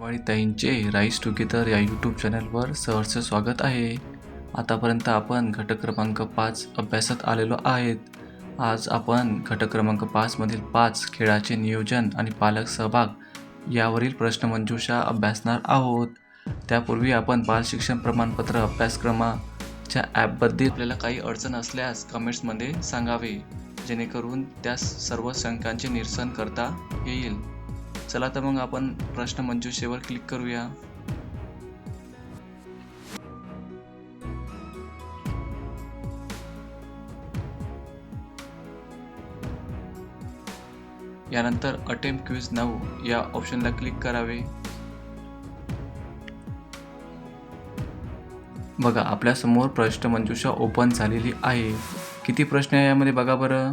ताईंचे rice together या YouTube चॅनलवर सहर्ष स्वागत आहे. आतापर्यंत आपण घटक क्रमांक पाच अभ्यासात आलेलो आहेत. आज आपण घटक क्रमांक पाचमधील पाच खेळाचे नियोजन आणि पालक सहभाग यावरील प्रश्नमंजुषा अभ्यासणार आहोत. त्यापूर्वी आपण बाल शिक्षण प्रमाणपत्र अभ्यासक्रमाच्या ॲपबद्दल आपल्याला काही अडचण असल्यास कमेंट्समध्ये सांगावे जेणेकरून त्या सर्व शंकांचे निरसन करता येईल. चला तर मग आपण प्रश्न मंजुषेवर क्लिक करूया. यानंतर अटेम्प क्विज नाऊ या ऑप्शनला क्लिक करावे. बघा आपल्यासमोर प्रश्न मंजुषा ओपन झालेली आहे. किती प्रश्न आहे यामध्ये बघा बरं.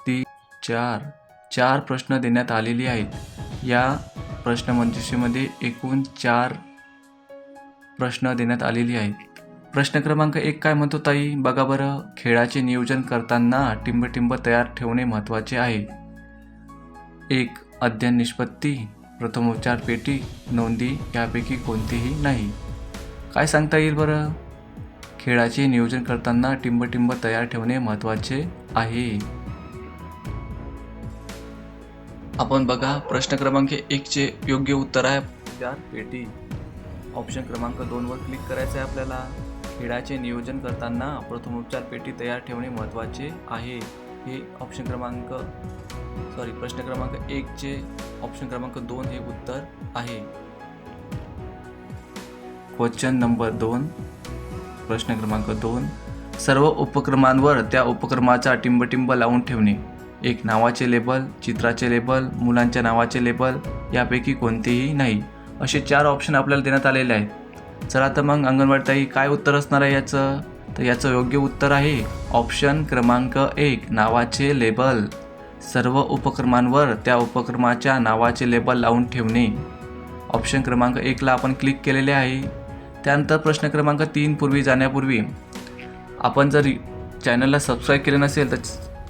ती चार चार प्रश्न देण्यात आलेली आहेत. या प्रश्नमंजुषेमध्ये एकूण चार प्रश्न देण्यात आलेली आहेत. प्रश्न क्रमांक एक काय म्हणतो ताई? बघा बरं. खेळाचे नियोजन करताना टिंबटिंब तयार ठेवणे महत्त्वाचे आहे. एक अध्ययन निष्पत्ती. प्रथमोपचार पेटी. नोंदी यापैकी कोणतीही नाही. काय सांगता येईल बरं? खेळाचे नियोजन करताना टिंबटिंब तयार ठेवणे महत्त्वाचे आहे. आपण बघा प्रश्न क्रमांक एकचे योग्य उत्तर आहे. चार पेटी. ऑप्शन क्रमांक दोनवर क्लिक करायचं आहे आपल्याला. खेळाचे नियोजन करताना प्रथमोपचार पेटी तयार ठेवणे महत्त्वाचे आहे. हे ऑप्शन क्रमांक सॉरी प्रश्न क्रमांक एकचे ऑप्शन क्रमांक दोन हे उत्तर आहे. क्वेश्चन नंबर दोन. प्रश्न क्रमांक दोन. सर्व उपक्रमांवर त्या उपक्रमाचा टिंबटिंब लावून ठेवणे. एक नावाचे लेबल चित्राचे लेबल मुलांच्या नावाचे लेबल यापैकी कोणतेही नाही. असे चार ऑप्शन आपल्याला देण्यात आलेले आहेत. चला तर मग अंगणवाडीताई काय उत्तर असणार आहे याचं? तर याचं योग्य उत्तर आहे ऑप्शन क्रमांक एक नावाचे लेबल सर्व उपक्रमांवर त्या उपक्रमाच्या नावाचे लेबल लावून ठेवणे. ऑप्शन क्रमांक एकला आपण क्लिक केलेले आहे. त्यानंतर प्रश्न क्रमांक तीन पूर्वी जाण्यापूर्वी. आपण जर चॅनलला सबस्क्राईब केले नसेल तर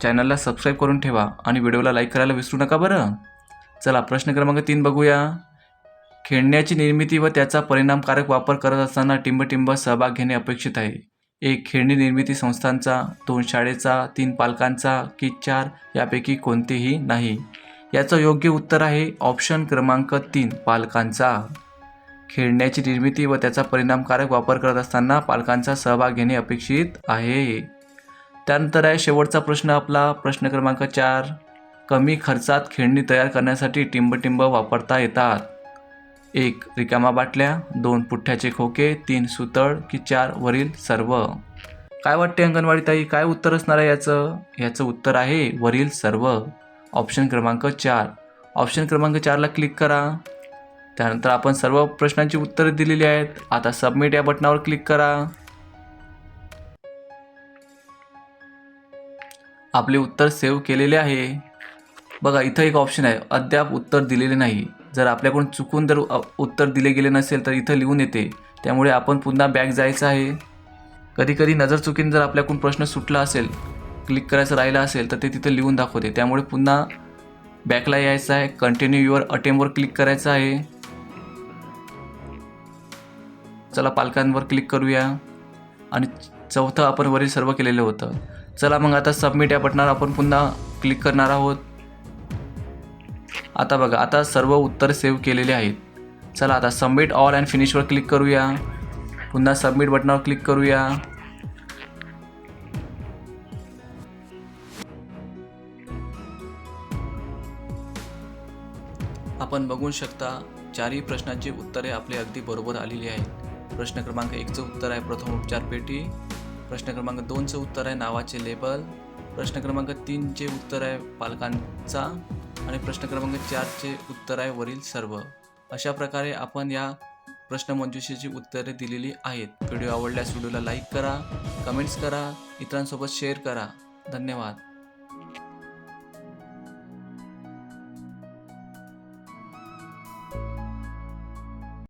चॅनलला सबस्क्राईब करून ठेवा आणि व्हिडिओला लाईक करायला विसरू नका बरं. चला प्रश्न क्रमांक तीन बघूया. खेळण्याची निर्मिती व त्याचा परिणामकारक वापर करत असताना टिंबटिंब सहभाग घेणे अपेक्षित आहे. एक खेळणी निर्मिती संस्थांचा दोन शाळेचा तीन पालकांचा की चार यापैकी कोणतेही नाही. याचं योग्य उत्तर आहे ऑप्शन क्रमांक तीन पालकांचा. खेळण्याची निर्मिती व त्याचा परिणामकारक वापर करत असताना पालकांचा सहभाग घेणे अपेक्षित आहे. त्यानंतर आहे शेवटचा प्रश्न आपला. प्रश्न क्रमांक चार. कमी खर्चात खेळणी तयार करण्यासाठी टिंबटिंब वापरता येतात. एक रिकामा बाटल्या. दोन पुठ्ठ्याचे खोके. तीन सुतळ. की चार वरील सर्व. काय वाटते अंगणवाडी ताई? काय उत्तर असणार आहे याचं? याचं उत्तर आहे वरील सर्व. ऑप्शन क्रमांक चार. ऑप्शन क्रमांक चारला क्लिक करा. त्यानंतर आपण सर्व प्रश्नांची उत्तरे दिलेली आहेत. आता सबमिट या बटनावर क्लिक करा. आपले उत्तर सेव्ह केलेले आहे. बघा इथं एक ऑप्शन आहे. अद्याप उत्तर दिलेले नाही. जर आपल्याकडून चुकून जर उत्तर दिले गेले नसेल तर इथं लिहून येते. त्यामुळे आपण पुन्हा बॅक जायचं आहे. कधीकधी नजर चुकीने जर आपल्याकडून प्रश्न सुटला असेल क्लिक करायचं राहिला असेल तर ते तिथं लिहून दाखवते. त्यामुळे पुन्हा बॅकला यायचं आहे. कंटिन्यू युअर अटेम्पवर क्लिक करायचं आहे. चला पालकांवर क्लिक करूया. आणि चौथं आपण वरील सर्व केलेलं होतं. चला मग आता सबमिट या बटनावर आपण पुन्हा क्लिक करणार आहोत. आता बघा आता सर्व उत्तर सेव्ह केलेले आहेत. चला आता सबमिट ऑल अँड फिनिशवर क्लिक करूया. पुन्हा सबमिट बटनावर क्लिक करूया. आपण बघू शकता चारही प्रश्नांची उत्तरे आपली अगदी बरोबर आलेली आहेत. प्रश्न क्रमांक एकचं उत्तर आहे प्रथमोपचार पेटी. प्रश्न क्रमांक दोनचं उत्तर आहे नावाचे लेबल. प्रश्न क्रमांक तीनचे उत्तर आहे पालकांचा. आणि प्रश्न क्रमांक चारचे उत्तर आहे वरील सर्व. अशा प्रकारे आपण या प्रश्नमंजुषेची उत्तरे दिलेली आहेत. व्हिडिओ आवडल्यास व्हिडिओला लाईक करा कमेंट्स करा इतरांसोबत शेअर करा. धन्यवाद.